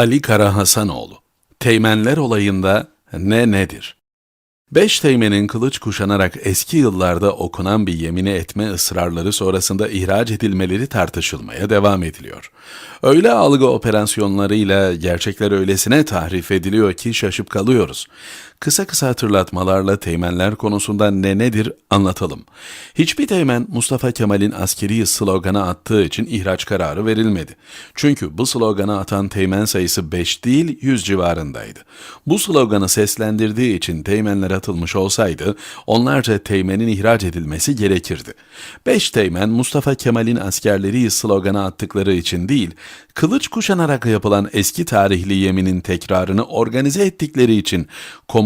Ali Kara Hasanoğlu Teğmenler olayında ne nedir? Beş teğmenin kılıç kuşanarak eski yıllarda okunan bir yemini etme ısrarları sonrasında ihraç edilmeleri tartışılmaya devam ediliyor. Öyle algı operasyonlarıyla gerçekler öylesine tahrif ediliyor ki şaşıp kalıyoruz. Kısa kısa hatırlatmalarla teğmenler konusunda ne nedir anlatalım. Hiçbir teğmen Mustafa Kemal'in askeri sloganı attığı için ihraç kararı verilmedi. Çünkü bu sloganı atan teğmen sayısı 5 değil 100 civarındaydı. Bu sloganı seslendirdiği için teğmenler atılmış olsaydı onlarca teğmenin ihraç edilmesi gerekirdi. 5 teğmen Mustafa Kemal'in askerleri sloganı attıkları için değil, kılıç kuşanarak yapılan eski tarihli yeminin tekrarını organize ettikleri için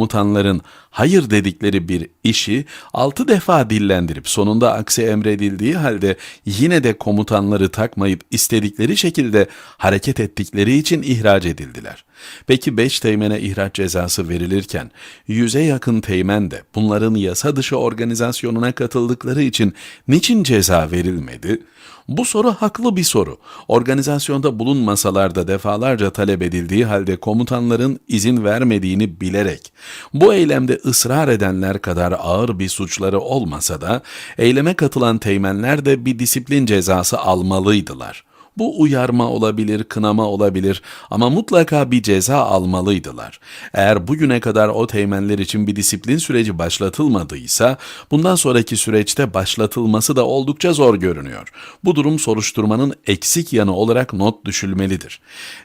komutanların hayır dedikleri bir işi altı defa dillendirip sonunda aksi emredildiği halde yine de komutanları takmayıp istedikleri şekilde hareket ettikleri için ihraç edildiler. Peki beş teğmene ihraç cezası verilirken yüze yakın teğmen de bunların yasa dışı organizasyonuna katıldıkları için niçin ceza verilmedi? Bu soru haklı bir soru. Organizasyonda bulunmasalar da defalarca talep edildiği halde komutanların izin vermediğini bilerek bu eylemde ısrar edenler kadar ağır bir suçları olmasa da eyleme katılan teğmenler de bir disiplin cezası almalıydılar. Bu uyarma olabilir, kınama olabilir ama mutlaka bir ceza almalıydılar. Eğer bugüne kadar o teğmenler için bir disiplin süreci başlatılmadıysa, bundan sonraki süreçte başlatılması da oldukça zor görünüyor. Bu durum soruşturmanın eksik yanı olarak not düşülmelidir.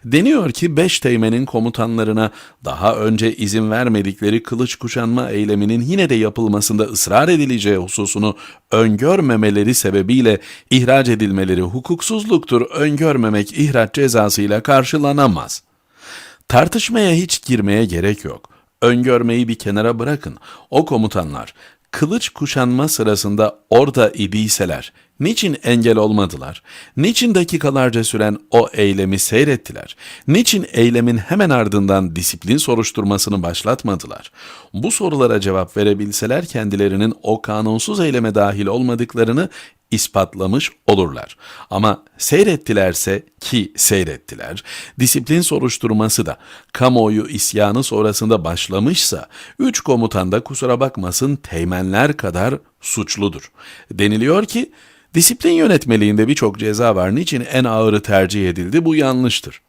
Deniyor ki 5 teğmenin komutanlarına daha önce izin vermedikleri kılıç kuşanma eyleminin yine de yapılmasında ısrar edileceği hususunu öngörmemeleri sebebiyle ihraç edilmeleri hukuksuzluktur, öngörmemek ihraç cezasıyla karşılanamaz. Tartışmaya hiç girmeye gerek yok. Öngörmeyi bir kenara bırakın. O komutanlar kılıç kuşanma sırasında orada idiyseler niçin engel olmadılar? Niçin dakikalarca süren o eylemi seyrettiler? Niçin eylemin hemen ardından disiplin soruşturmasını başlatmadılar? Bu sorulara cevap verebilseler kendilerinin o kanunsuz eyleme dahil olmadıklarını ispatlamış olurlar. Ama seyrettilerse ki seyrettiler, disiplin soruşturması da kamuoyu isyanı sonrasında başlamışsa, üç komutan da kusura bakmasın teğmenler kadar suçludur. Deniliyor ki, disiplin yönetmeliğinde birçok ceza var, niçin en ağırı tercih edildi bu yanlıştır.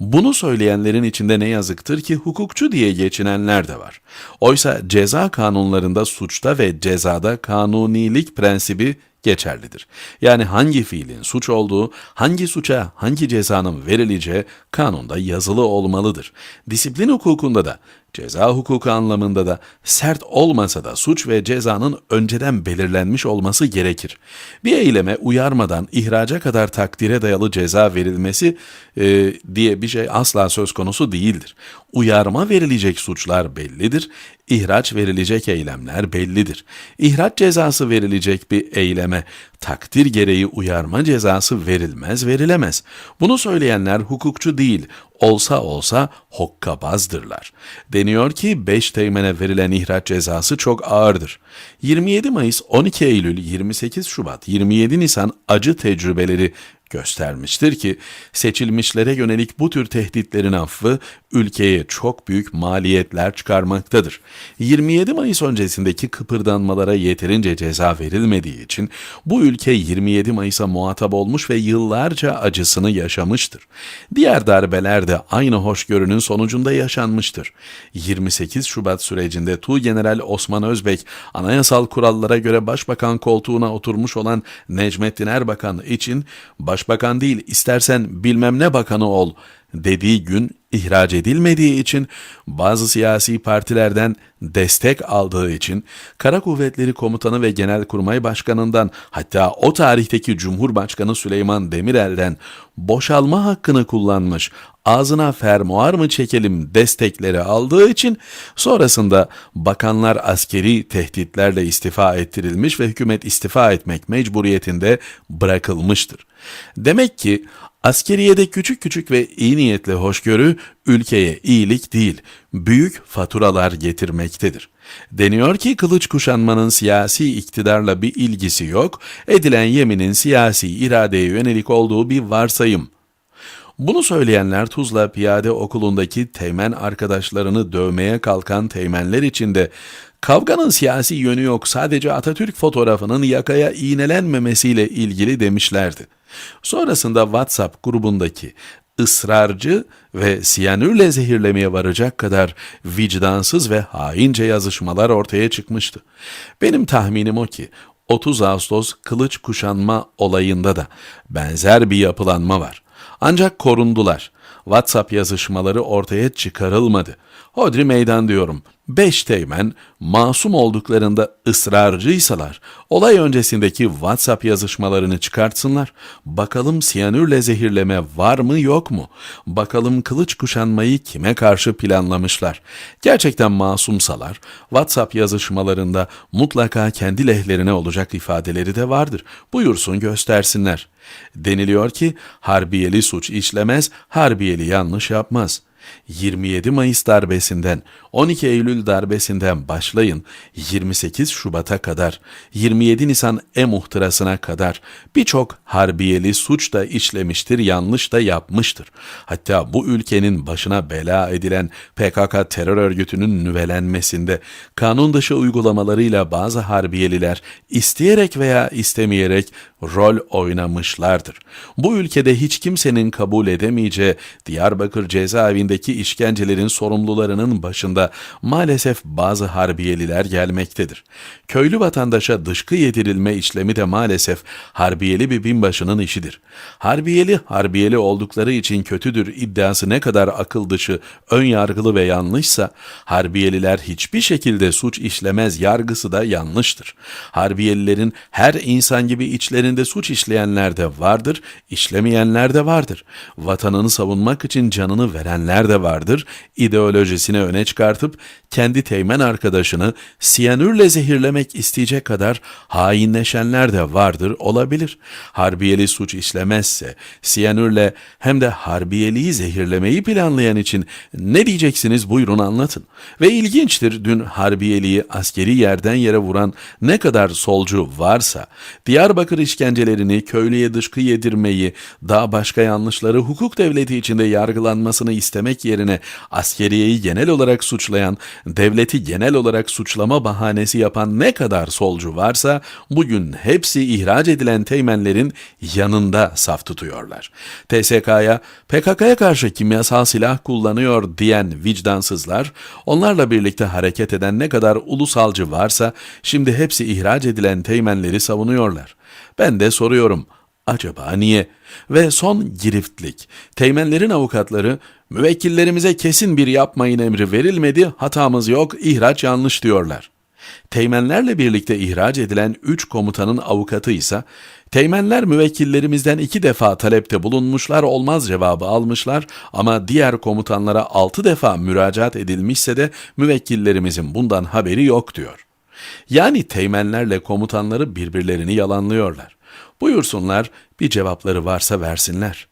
Bunu söyleyenlerin içinde ne yazıktır ki hukukçu diye geçinenler de var. Oysa ceza kanunlarında suçta ve cezada kanunilik prensibi geçerlidir. Yani hangi fiilin suç olduğu, hangi suça hangi cezanın verileceği kanunda yazılı olmalıdır. Disiplin hukukunda da ceza hukuku anlamında da sert olmasa da suç ve cezanın önceden belirlenmiş olması gerekir. Bir eyleme uyarmadan ihraca kadar takdire dayalı ceza verilmesi e, diye bir şey asla söz konusu değildir. Uyarma verilecek suçlar bellidir, ihraç verilecek eylemler bellidir. İhraç cezası verilecek bir eyleme takdir gereği uyarma cezası verilmez verilemez. Bunu söyleyenler hukukçu değil, olsa olsa hokkabazdırlar. Deniyor ki 5 teğmene verilen ihraç cezası çok ağırdır. 27 Mayıs, 12 Eylül, 28 Şubat, 27 Nisan acı tecrübeleri göstermiştir ki seçilmişlere yönelik bu tür tehditlerin affı ülkeye çok büyük maliyetler çıkarmaktadır. 27 Mayıs öncesindeki kıpırdanmalara yeterince ceza verilmediği için bu ülke 27 Mayıs'a muhatap olmuş ve yıllarca acısını yaşamıştır. Diğer darbeler de aynı hoşgörünün sonucunda yaşanmıştır. 28 Şubat sürecinde Tuğgeneral Osman Özbek anayasal kurallara göre başbakan koltuğuna oturmuş olan Necmettin Erbakan için başbakan değil istersen bilmem ne bakanı ol dediği gün ihraç edilmediği için bazı siyasi partilerden destek aldığı için Kara Kuvvetleri Komutanı ve Genelkurmay Başkanı'ndan hatta o tarihteki Cumhurbaşkanı Süleyman Demirel'den boşalma hakkını kullanmış, ağzına fermuar mı çekelim destekleri aldığı için sonrasında bakanlar askeri tehditlerle istifa ettirilmiş ve hükümet istifa etmek mecburiyetinde bırakılmıştır. Demek ki Askeriyede küçük küçük ve iyi niyetli hoşgörü ülkeye iyilik değil, büyük faturalar getirmektedir. Deniyor ki kılıç kuşanmanın siyasi iktidarla bir ilgisi yok, edilen yeminin siyasi iradeye yönelik olduğu bir varsayım. Bunu söyleyenler Tuzla Piyade Okulu'ndaki teğmen arkadaşlarını dövmeye kalkan teğmenler içinde kavganın siyasi yönü yok sadece Atatürk fotoğrafının yakaya iğnelenmemesiyle ilgili demişlerdi. Sonrasında WhatsApp grubundaki ısrarcı ve siyanürle zehirlemeye varacak kadar vicdansız ve haince yazışmalar ortaya çıkmıştı. Benim tahminim o ki 30 Ağustos kılıç kuşanma olayında da benzer bir yapılanma var. Ancak korundular. WhatsApp yazışmaları ortaya çıkarılmadı. Hodri meydan diyorum. Beş teğmen masum olduklarında ısrarcıysalar olay öncesindeki WhatsApp yazışmalarını çıkartsınlar. Bakalım siyanürle zehirleme var mı yok mu? Bakalım kılıç kuşanmayı kime karşı planlamışlar? Gerçekten masumsalar WhatsApp yazışmalarında mutlaka kendi lehlerine olacak ifadeleri de vardır. Buyursun göstersinler. Deniliyor ki harbiyeli suç işlemez, harbiyeli yanlış yapmaz.'' 27 Mayıs darbesinden 12 Eylül darbesinden başlayın 28 Şubat'a kadar 27 Nisan e-muhtırasına kadar birçok harbiyeli suç da işlemiştir, yanlış da yapmıştır. Hatta bu ülkenin başına bela edilen PKK terör örgütünün nüvelenmesinde kanun dışı uygulamalarıyla bazı harbiyeliler isteyerek veya istemeyerek rol oynamışlardır. Bu ülkede hiç kimsenin kabul edemeyeceği Diyarbakır cezaevindeki işkencelerin sorumlularının başında maalesef bazı harbiyeliler gelmektedir. Köylü vatandaşa dışkı yedirilme işlemi de maalesef harbiyeli bir binbaşının işidir. Harbiyeli harbiyeli oldukları için kötüdür iddiası ne kadar akıl dışı, ön yargılı ve yanlışsa harbiyeliler hiçbir şekilde suç işlemez yargısı da yanlıştır. Harbiyelilerin her insan gibi içlerinde suç işleyenler de vardır, işlemeyenler de vardır. Vatanını savunmak için canını verenler de vardır. İdeolojisini öne çıkartıp kendi teğmen arkadaşını siyanürle zehirlemek isteyecek kadar hainleşenler de vardır olabilir. Harbiyeli suç işlemezse siyanürle hem de harbiyeliği zehirlemeyi planlayan için ne diyeceksiniz buyurun anlatın. Ve ilginçtir dün harbiyeliği askeri yerden yere vuran ne kadar solcu varsa Diyarbakır işkencelerini köylüye dışkı yedirmeyi daha başka yanlışları hukuk devleti içinde yargılanmasını istemek yerine askeriyeyi genel olarak suçlayan devleti genel olarak suçlama bahanesi yapan ne kadar solcu varsa bugün hepsi ihraç edilen teğmenlerin yanında saf tutuyorlar. TSK'ya PKK'ya karşı kimyasal silah kullanıyor diyen vicdansızlar, onlarla birlikte hareket eden ne kadar ulusalcı varsa şimdi hepsi ihraç edilen teğmenleri savunuyorlar. Ben de soruyorum, acaba niye? Ve son giriftlik. Teğmenlerin avukatları müvekkillerimize kesin bir yapmayın emri verilmedi, hatamız yok, ihraç yanlış diyorlar. Teğmenlerle birlikte ihraç edilen 3 komutanın avukatı ise Teğmenler müvekkillerimizden iki defa talepte bulunmuşlar olmaz cevabı almışlar ama diğer komutanlara altı defa müracaat edilmişse de müvekkillerimizin bundan haberi yok diyor. Yani teğmenlerle komutanları birbirlerini yalanlıyorlar. Buyursunlar bir cevapları varsa versinler.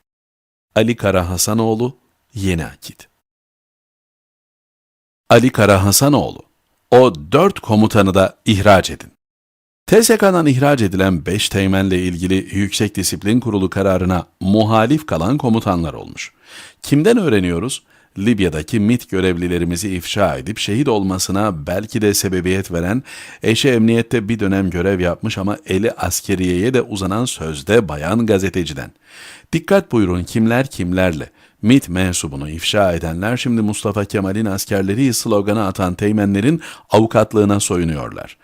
Ali Kara Hasanoğlu, Yeni Akit Ali Kara Hasanoğlu, o dört komutanı da ihraç edin. TSK'dan ihraç edilen 5 teğmenle ilgili Yüksek Disiplin Kurulu kararına muhalif kalan komutanlar olmuş. Kimden öğreniyoruz? Libya'daki MIT görevlilerimizi ifşa edip şehit olmasına belki de sebebiyet veren, eşi emniyette bir dönem görev yapmış ama eli askeriyeye de uzanan sözde bayan gazeteciden. Dikkat buyurun kimler kimlerle. MIT mensubunu ifşa edenler şimdi Mustafa Kemal'in askerleri sloganı atan teğmenlerin avukatlığına soyunuyorlar.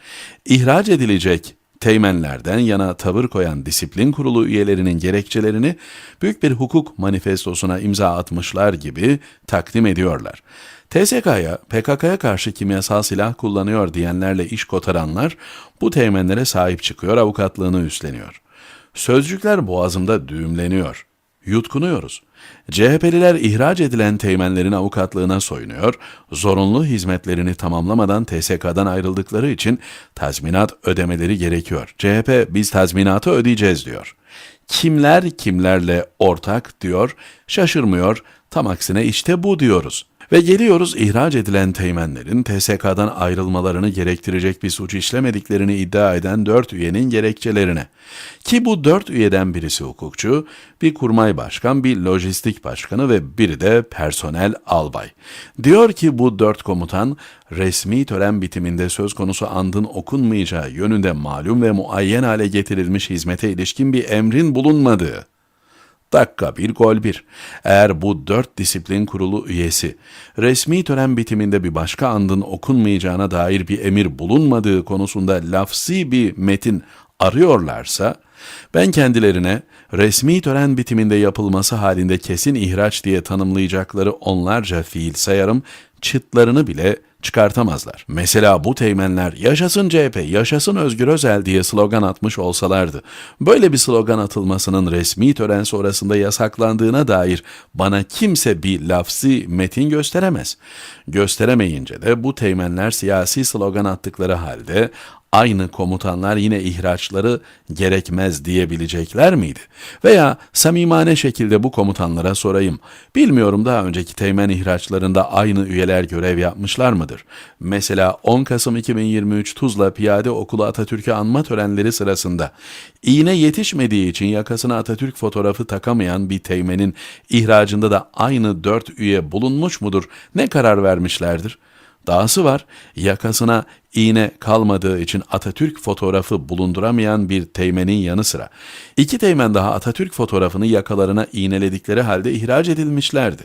İhraç edilecek teğmenlerden yana tavır koyan disiplin kurulu üyelerinin gerekçelerini büyük bir hukuk manifestosuna imza atmışlar gibi takdim ediyorlar. TSK'ya PKK'ya karşı kimyasal silah kullanıyor diyenlerle iş kotaranlar bu teğmenlere sahip çıkıyor, avukatlığını üstleniyor. Sözcükler boğazımda düğümleniyor. Yutkunuyoruz. CHP'liler ihraç edilen teğmenlerin avukatlığına soyunuyor, zorunlu hizmetlerini tamamlamadan TSK'dan ayrıldıkları için tazminat ödemeleri gerekiyor. CHP biz tazminatı ödeyeceğiz diyor. Kimler kimlerle ortak diyor, şaşırmıyor, tam aksine işte bu diyoruz. Ve geliyoruz ihraç edilen teğmenlerin TSK'dan ayrılmalarını gerektirecek bir suç işlemediklerini iddia eden dört üyenin gerekçelerine. Ki bu dört üyeden birisi hukukçu, bir kurmay başkan, bir lojistik başkanı ve biri de personel albay. Diyor ki bu dört komutan resmi tören bitiminde söz konusu andın okunmayacağı yönünde malum ve muayyen hale getirilmiş hizmete ilişkin bir emrin bulunmadığı. Dakika bir gol bir. Eğer bu dört disiplin kurulu üyesi resmi tören bitiminde bir başka andın okunmayacağına dair bir emir bulunmadığı konusunda lafsi bir metin arıyorlarsa ben kendilerine resmi tören bitiminde yapılması halinde kesin ihraç diye tanımlayacakları onlarca fiil sayarım çıtlarını bile çıkartamazlar. Mesela bu teğmenler yaşasın CHP, yaşasın Özgür Özel diye slogan atmış olsalardı, böyle bir slogan atılmasının resmi tören sonrasında yasaklandığına dair bana kimse bir lafzi metin gösteremez. Gösteremeyince de bu teğmenler siyasi slogan attıkları halde aynı komutanlar yine ihraçları gerekmez diyebilecekler miydi? Veya samimane şekilde bu komutanlara sorayım. Bilmiyorum daha önceki teğmen ihraçlarında aynı üyeler görev yapmışlar mıdır? Mesela 10 Kasım 2023 Tuzla Piyade Okulu Atatürk'ü anma törenleri sırasında iğne yetişmediği için yakasına Atatürk fotoğrafı takamayan bir teğmenin ihracında da aynı dört üye bulunmuş mudur? Ne karar vermişlerdir? Dahası var, yakasına iğne kalmadığı için Atatürk fotoğrafı bulunduramayan bir teğmenin yanı sıra iki teğmen daha Atatürk fotoğrafını yakalarına iğneledikleri halde ihraç edilmişlerdi.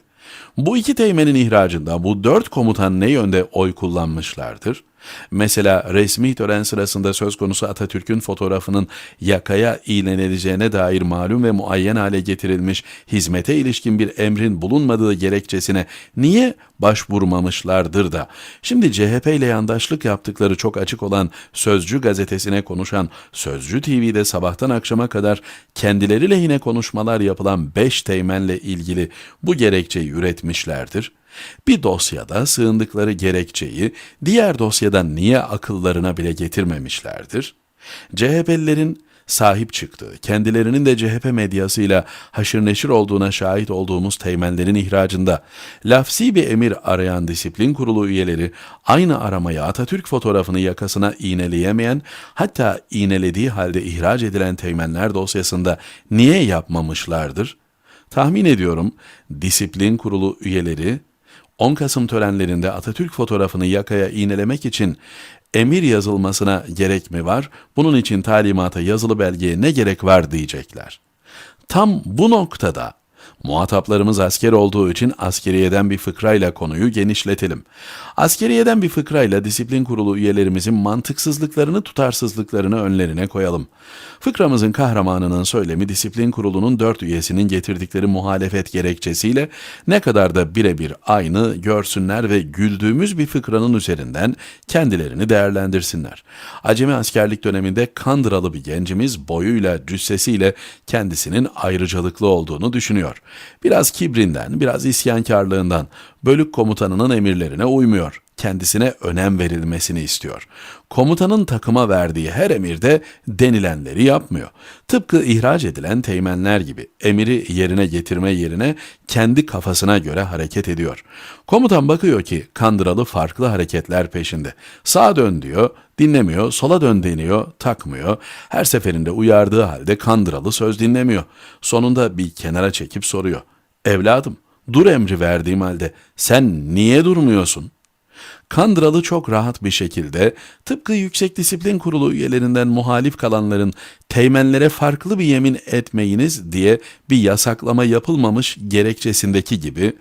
Bu iki teğmenin ihracında bu dört komutan ne yönde oy kullanmışlardır? Mesela resmi tören sırasında söz konusu Atatürk'ün fotoğrafının yakaya iğnenileceğine dair malum ve muayyen hale getirilmiş hizmete ilişkin bir emrin bulunmadığı gerekçesine niye başvurmamışlardır da şimdi CHP ile yandaşlık yaptıkları çok açık olan Sözcü gazetesine konuşan Sözcü TV'de sabahtan akşama kadar kendileri lehine konuşmalar yapılan beş teğmenle ilgili bu gerekçeyi üretmişlerdir. Bir dosyada sığındıkları gerekçeyi diğer dosyadan niye akıllarına bile getirmemişlerdir? CHP'lilerin sahip çıktığı, kendilerinin de CHP medyasıyla haşır neşir olduğuna şahit olduğumuz teğmenlerin ihracında lafsi bir emir arayan disiplin kurulu üyeleri aynı aramaya Atatürk fotoğrafını yakasına iğneleyemeyen hatta iğnelediği halde ihraç edilen teğmenler dosyasında niye yapmamışlardır? Tahmin ediyorum disiplin kurulu üyeleri 10 Kasım törenlerinde Atatürk fotoğrafını yakaya iğnelemek için emir yazılmasına gerek mi var? Bunun için talimata yazılı belgeye ne gerek var diyecekler. Tam bu noktada Muhataplarımız asker olduğu için askeriyeden bir fıkrayla konuyu genişletelim. Askeriyeden bir fıkrayla disiplin kurulu üyelerimizin mantıksızlıklarını, tutarsızlıklarını önlerine koyalım. Fıkramızın kahramanının söylemi disiplin kurulunun dört üyesinin getirdikleri muhalefet gerekçesiyle ne kadar da birebir aynı görsünler ve güldüğümüz bir fıkranın üzerinden kendilerini değerlendirsinler. Acemi askerlik döneminde Kandıralı bir gencimiz boyuyla, cüssesiyle kendisinin ayrıcalıklı olduğunu düşünüyor. Biraz kibrinden, biraz isyankarlığından, bölük komutanının emirlerine uymuyor. Kendisine önem verilmesini istiyor. Komutanın takıma verdiği her emirde denilenleri yapmıyor. Tıpkı ihraç edilen teğmenler gibi emiri yerine getirme yerine kendi kafasına göre hareket ediyor. Komutan bakıyor ki kandıralı farklı hareketler peşinde. Sağa dön diyor, dinlemiyor, sola dön deniyor, takmıyor. Her seferinde uyardığı halde kandıralı söz dinlemiyor. Sonunda bir kenara çekip soruyor. Evladım, dur emri verdiğim halde sen niye durmuyorsun? Kandıralı çok rahat bir şekilde tıpkı Yüksek Disiplin Kurulu üyelerinden muhalif kalanların teğmenlere farklı bir yemin etmeyiniz diye bir yasaklama yapılmamış gerekçesindeki gibi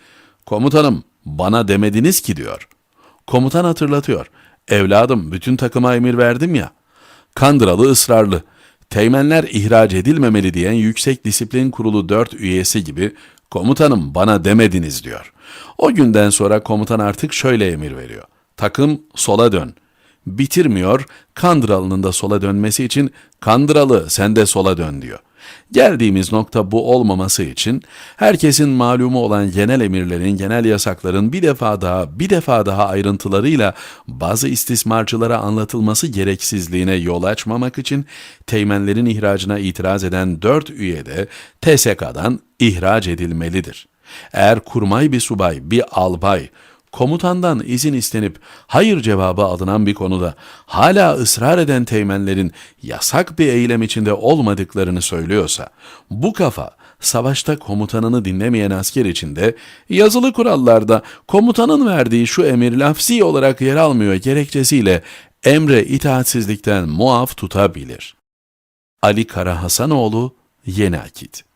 komutanım bana demediniz ki diyor. Komutan hatırlatıyor. Evladım bütün takıma emir verdim ya. Kandıralı ısrarlı. Teğmenler ihraç edilmemeli diyen Yüksek Disiplin Kurulu 4 üyesi gibi komutanım bana demediniz diyor. O günden sonra komutan artık şöyle emir veriyor. Takım sola dön. Bitirmiyor, Kandıralı'nın da sola dönmesi için Kandıralı sen de sola dön diyor. Geldiğimiz nokta bu olmaması için herkesin malumu olan genel emirlerin, genel yasakların bir defa daha, bir defa daha ayrıntılarıyla bazı istismarcılara anlatılması gereksizliğine yol açmamak için teğmenlerin ihracına itiraz eden dört üye de TSK'dan ihraç edilmelidir. Eğer kurmay bir subay, bir albay, komutandan izin istenip hayır cevabı alınan bir konuda hala ısrar eden teğmenlerin yasak bir eylem içinde olmadıklarını söylüyorsa, bu kafa savaşta komutanını dinlemeyen asker içinde yazılı kurallarda komutanın verdiği şu emir lafzi olarak yer almıyor gerekçesiyle emre itaatsizlikten muaf tutabilir. Ali Kara Hasanoğlu, Yeni Akit